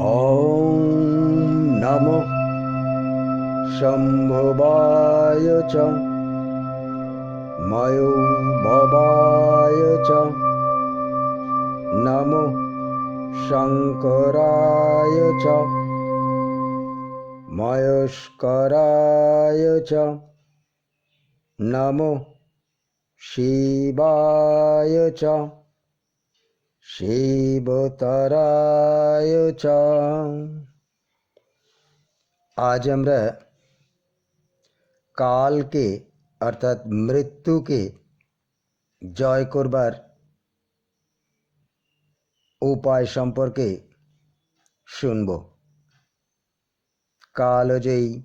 ॐ नमो शम्भवाय च मयो भवाय च नमो शङ्कराय च मयस्कराय च नमो शिवाय च শিবতরায় আজ আমরা কালকে অর্থাৎ মৃত্যুকে জয় করবার উপায় সম্পর্কে শুনব। কালজয়ী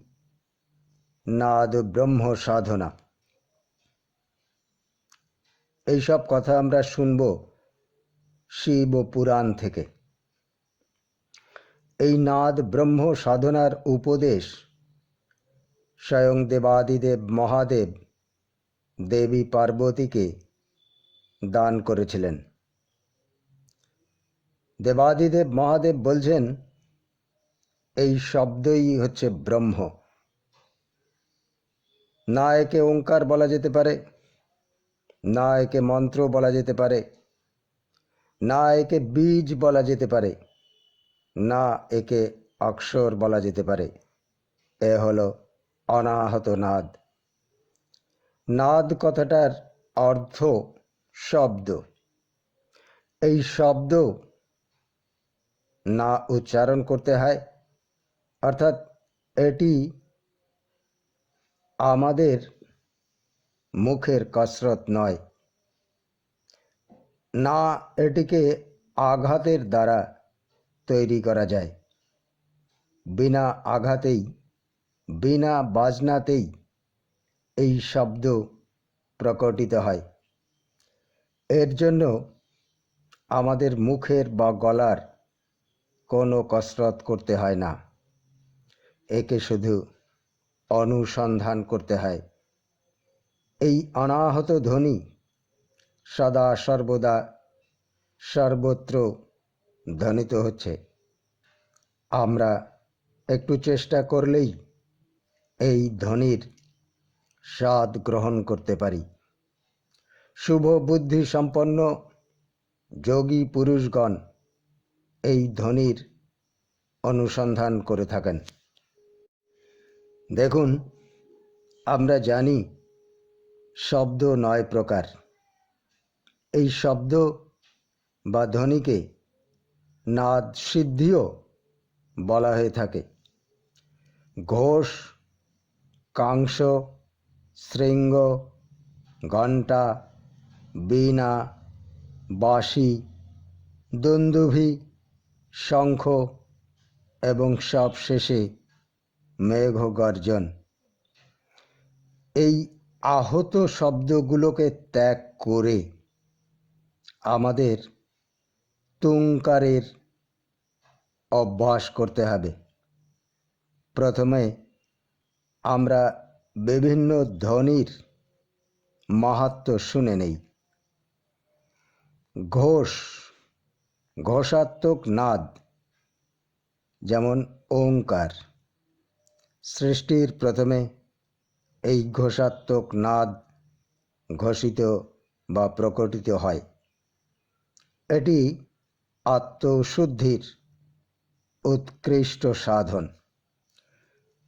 নাদ ব্রহ্ম সাধনা। এইসব কথা আমরা শুনব শিব পুরাণ থেকে। এই নাদ ব্রহ্ম সাধনার উপদেশ স্বয়ং দেবাদিদেব মহাদেব দেবী পার্বতীকে দান করেছিলেন। দেবাদিদেব মহাদেব বলছেন, এই শব্দই হচ্ছে ব্রহ্ম। না একে ওঙ্কার বলা যেতে পারে, না একে মন্ত্র বলা যেতে পারে না একে বীজ বলা যেতে পারে, না একে অক্ষর বলা যেতে পারে। এ হলো অনাহত নাদ। নাদ কথাটার অর্থ শব্দ। এই শব্দ না উচ্চারণ করতে হয়, অর্থাৎ এটি আমাদের মুখের কসরত নয় না এটিকে আঘাতের দ্বারা তৈরি করা যায়। বিনা আঘাতেই, বিনা বাজনাতেই এই শব্দ প্রকটিত হয়। এর জন্য আমাদের মুখের বা গলার কোনো কসরত করতে হয় না। একে শুধু অনুসন্ধান করতে হয়। এই অনাহত ধ্বনি সদা সর্বদা সর্বত্র ধ্বনিত হচ্ছে। আমরা একটু চেষ্টা করলেই এই ধ্বনির স্বাদ গ্রহণ করতে পারি। শুভ বুদ্ধি সম্পন্ন যোগী পুরুষগণ এই ধ্বনির অনুসন্ধান করে থাকেন। দেখুন, আমরা জানি শব্দ নয় প্রকার। এই শব্দ বা ধ্বনিকে নাদ সিদ্ধিও বলা হয়ে থাকে। ঘোষ কাংস শৃঙ্গ, ঘণ্টা, বীণা, বাঁশি, দুন্দুভি, শঙ্খ এবং সব শেষে মেঘ গর্জন। এই আহত শব্দগুলোকে ত্যাগ করে আমাদের তুঙ্কারের অভ্যাস করতে হবে। প্রথমে আমরা বিভিন্ন ধ্বনির মাহাত্ম শুনে নেই। ঘোষ, ঘোষাত্মক নাদ, যেমন ওঙ্কার, সৃষ্টির প্রথমে এই ঘোষাত্মক নাদ ঘোষিত বা প্রকটিত হয়। এটি আত্মশুদ্ধির উৎকৃষ্ট সাধন।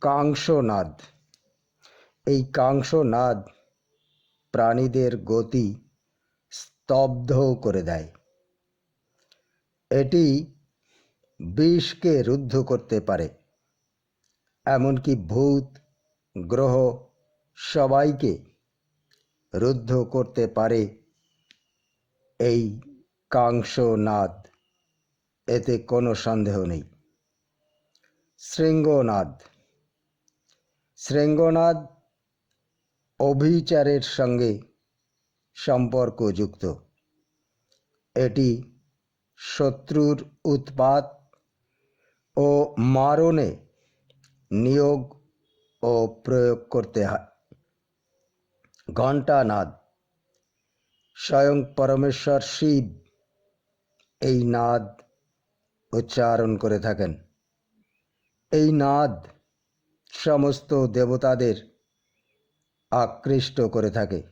কাংসনাদ। এই কাংসনাদ প্রাণীদের গতি স্তব্ধ করে দেয়। এটি বিষকে রুদ্ধ করতে পারে। এমনকি ভূত, গ্রহ সবাইকে রুদ্ধ করতে পারে এই কাংসনাদ। এতে কোনো সন্দেহ নেই। শৃঙ্গনাদ শৃঙ্গনাদ অভিচারের সঙ্গে সম্পর্কযুক্ত এটি শত্রুর উৎপাত ও মারণে নিয়োগ ও প্রয়োগ করতে হয়। ঘণ্টানাদ। স্বয়ং পরমেশ্বর শিব এই নাদ উচ্চারণ করে থাকেন। এই নাদ সমস্ত দেবতাদের আকৃষ্ট করে থাকে।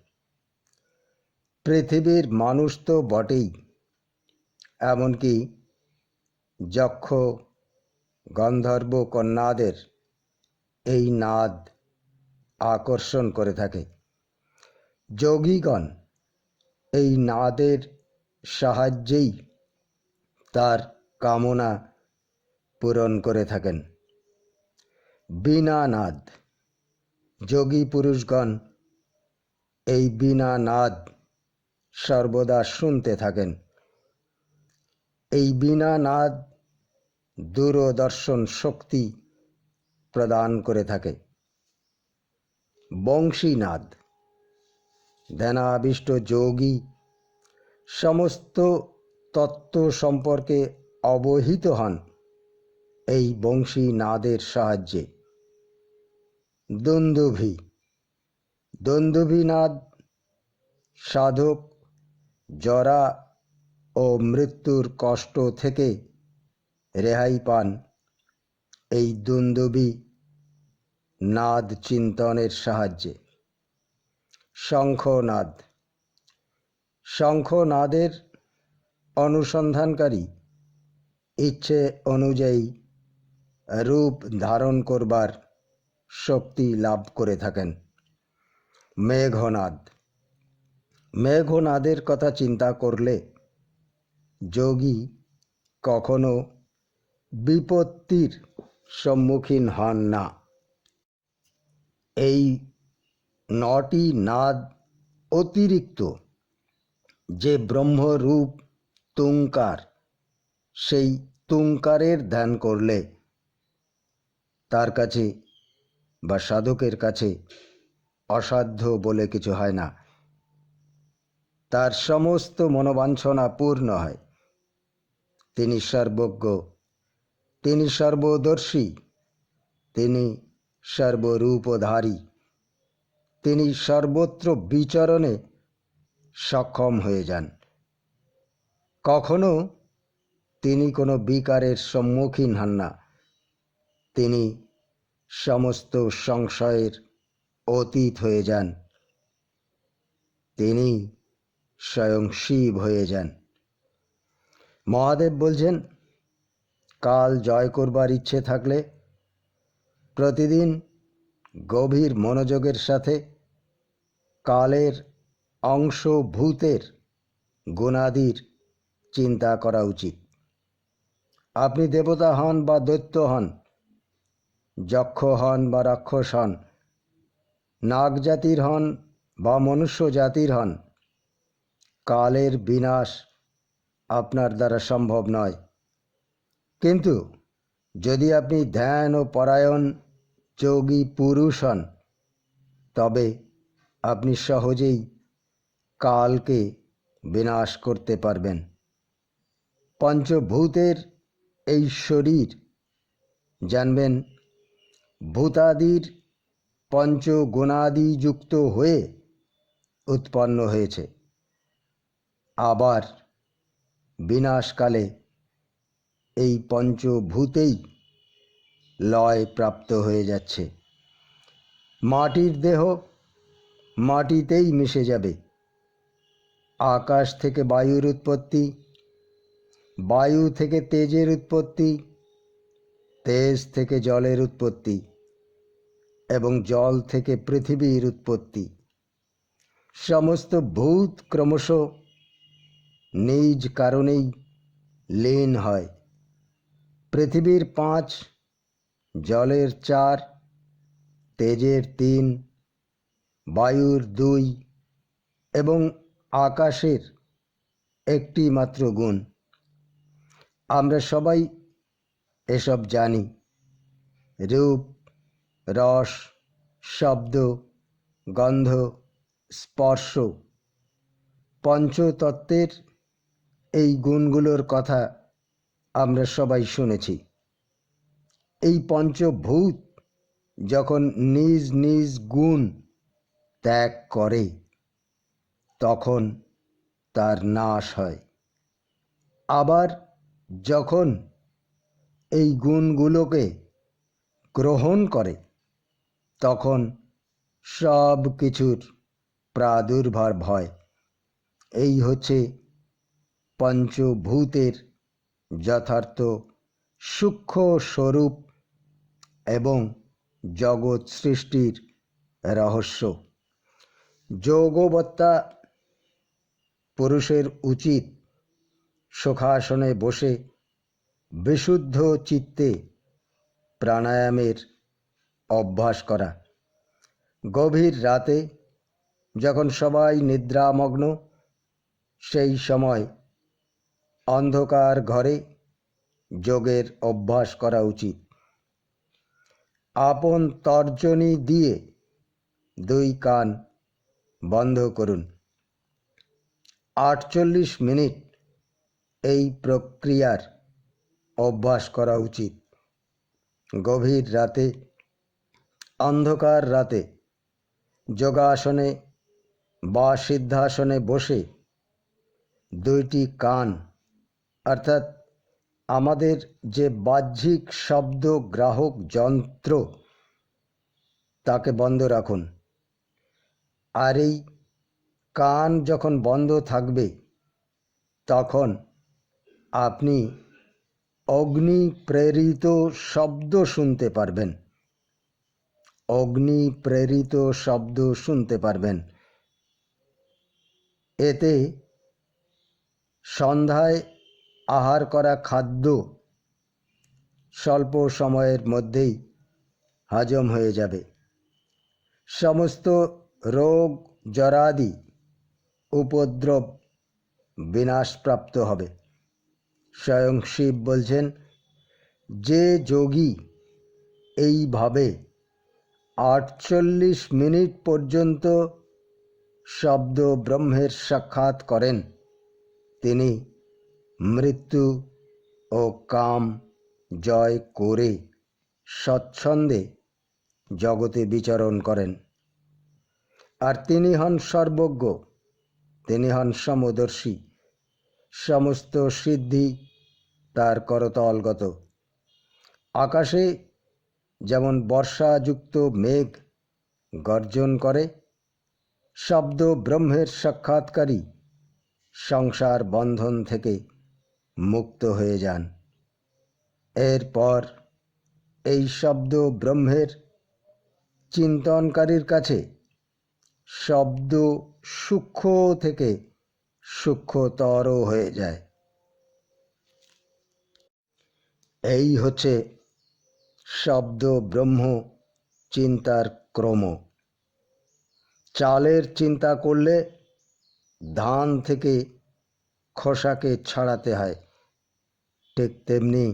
পৃথিবীর মানুষ তো বটেই, এমনকি যক্ষ, গন্ধর্ব কন্যাদের এই নাদ আকর্ষণ করে থাকে। যোগীগণ এই নাদের সাহায্যেই তার কামনা পূরণ করে থাকেন। বিনা নাদ যোগী পুরুষগণ, এই বিনা নাদ সর্বদা শুনতে থাকেন। এই বিনা নাদ দূরদর্শন শক্তি প্রদান করে থাকে। বংশীনাদ, ধ্যানাবিষ্ট যোগী, সমস্ত তত্ত্ব সম্পর্কে অবহিত হন এই বংশী নাদের সাহায্যে। দুন্দুভি দুন্দুভি নাদ সাধক, জরা ও মৃত্যুর কষ্ট থেকে রেহাই পান এই দুন্দুবি নাদ চিন্তনের সাহায্যে। শঙ্খনাদ। শঙ্খনাদের অনুসন্ধানকারী ইচ্ছে অনুযায়ী রূপ ধারণ করবার শক্তি লাভ করে থাকেন। মেঘনাদ। মেঘনাদের কথা চিন্তা করলে যোগী কখনো বিপত্তির সম্মুখীন হন না। এই নটি নাদ অতিরিক্ত, যে ব্রহ্মরূপ তুঙ্কার সেই তুঙ্কারের ধ্যান করলে তার কাছে বা সাধকের কাছে অসাধ্য বলে কিছু হয় না। তার সমস্ত মনোবাঞ্ছনা পূর্ণ হয়। তিনি সর্বজ্ঞ, তিনি সর্বদর্শী, তিনি সর্বরূপধারী, তিনি সর্বত্র বিচরণে সক্ষম হয়ে যান। কখনো তিনি কোনো বিকারের সম্মুখীন হন না। তিনি সমস্ত সংশয়ের অতীত হয়ে যান। তিনি স্বয়ং শিব হয়ে যান। মহাদেব বলছেন, কাল জয় করবার ইচ্ছে থাকলে প্রতিদিন গভীর মনোযোগের সাথে কালের অংশ ভূতের গুণাদির চিন্তা করা উচিত। আপনি দেবতা হন বা দৈত্য হন, যক্ষ হন বা রাক্ষস হন, নাগ জাতির হন বা মনুষ্য জাতির হন, কালের বিনাশ আপনার দ্বারা সম্ভব নয়। কিন্তু যদি আপনি ধ্যান ও পরায়ণ যোগী পুরুষ হন, তবে আপনি সহজেই কালকে বিনাশ করতে পারবেন। পঞ্চভূতের এই শরীর, জানবেন, ভূতাদির পঞ্চগুণাদিযুক্ত হয়ে উৎপন্ন হয়েছে। আবার বিনাশকালে এই পঞ্চভূতেই লয় প্রাপ্ত হয়ে যাচ্ছে। মাটির দেহ মাটিতেই মিশে যাবে। আকাশ থেকে বায়ুর উৎপত্তি বায়ু থেকে তেজের উৎপত্তি, তেজ থেকে জলের উৎপত্তি এবং জল থেকে পৃথিবীর উৎপত্তি। সমস্ত ভূত ক্রমশ নিজ কারণেই লীন হয়। পৃথিবীর পাঁচ, জলের চার, তেজের তিন, বায়ুর দুই এবং আকাশের একটি মাত্র গুণ। আমরা সবাই এসব জানি। রূপ, রস, শব্দ, গন্ধ, স্পর্শ, পঞ্চতত্ত্বের এই গুণগুলোর কথা আমরা সবাই শুনেছি। এই পঞ্চভূত যখন নিজ নিজ গুণ ত্যাগ করে, তখন তার নাশ হয়। আবার যখন এই গুণগুলোকে গ্রহণ করে, তখন সব কিছুর প্রাদুর্ভাব হয়। এই হচ্ছে পঞ্চভূতের যথার্থ সূক্ষ্ম স্বরূপ এবং জগৎ সৃষ্টির রহস্য। যোগবত্তা পুরুষের উচিত সুখাসনে বসে বিশুদ্ধ চিত্তে প্রাণায়ামের অভ্যাস করা। গভীর রাতে যখন সবাই নিদ্রামগ্ন, সেই সময় অন্ধকার ঘরে যোগের অভ্যাস করা উচিত। আপন তর্জনী দিয়ে দুই কান বন্ধ করুন। আটচল্লিশ মিনিট এই প্রক্রিয়ার অভ্যাস করা উচিত। গভীর রাতে, অন্ধকার রাতে যোগাসনে বা সিদ্ধাসনে বসে দুইটি কান, অর্থাৎ আমাদের যে বাহ্যিক শব্দ গ্রাহক যন্ত্র, তাকে বন্ধ রাখুন। আর এই কান যখন বন্ধ থাকবে, তখন আপনি অগ্নি প্রেরিত শব্দ শুনতে পারবেন। অগ্নি প্রেরিত শব্দ শুনতে পারবেন। এতে সন্ধ্যায় আহার করা খাদ্য স্বল্প সময়ের মধ্যেই হজম হয়ে যাবে। সমস্ত রোগ, জরাদি, উপদ্রব বিনাশপ্রাপ্ত হবে। স্বয়ং শিব বলছেন, যে যোগী এইভাবে আটচল্লিশ মিনিট পর্যন্ত শব্দ ব্রহ্মের সাক্ষাৎ করেন, তিনি মৃত্যু ও কাম জয় করে স্বচ্ছন্দে জগতে বিচরণ করেন। আর তিনি হন সর্বজ্ঞ, তিনি হন সমদর্শী। সমস্ত সিদ্ধি তার করতলগত। আকাশে যেমন বর্ষাযুক্ত মেঘ গর্জন করে, শব্দ ব্রহ্মের সাক্ষাৎকারী সংসার বন্ধন থেকে মুক্ত হয়ে যান। এরপর এই শব্দ ব্রহ্মের চিন্তনকারীর কাছে শব্দ সূক্ষ্ম থেকে সূক্ষ্মতর হয়ে যায়। এই হচ্ছে শব্দ ব্রহ্ম চিন্তার ক্রম। চালের চিন্তা করলে ধান থেকে খোসাকে ছাড়াতে হয়। ঠিক তেমনি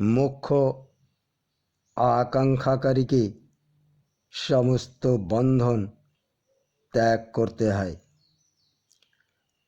মুখ্য আকাঙ্ক্ষাকারীকে সমস্ত বন্ধন ত্যাগ করতে হয়।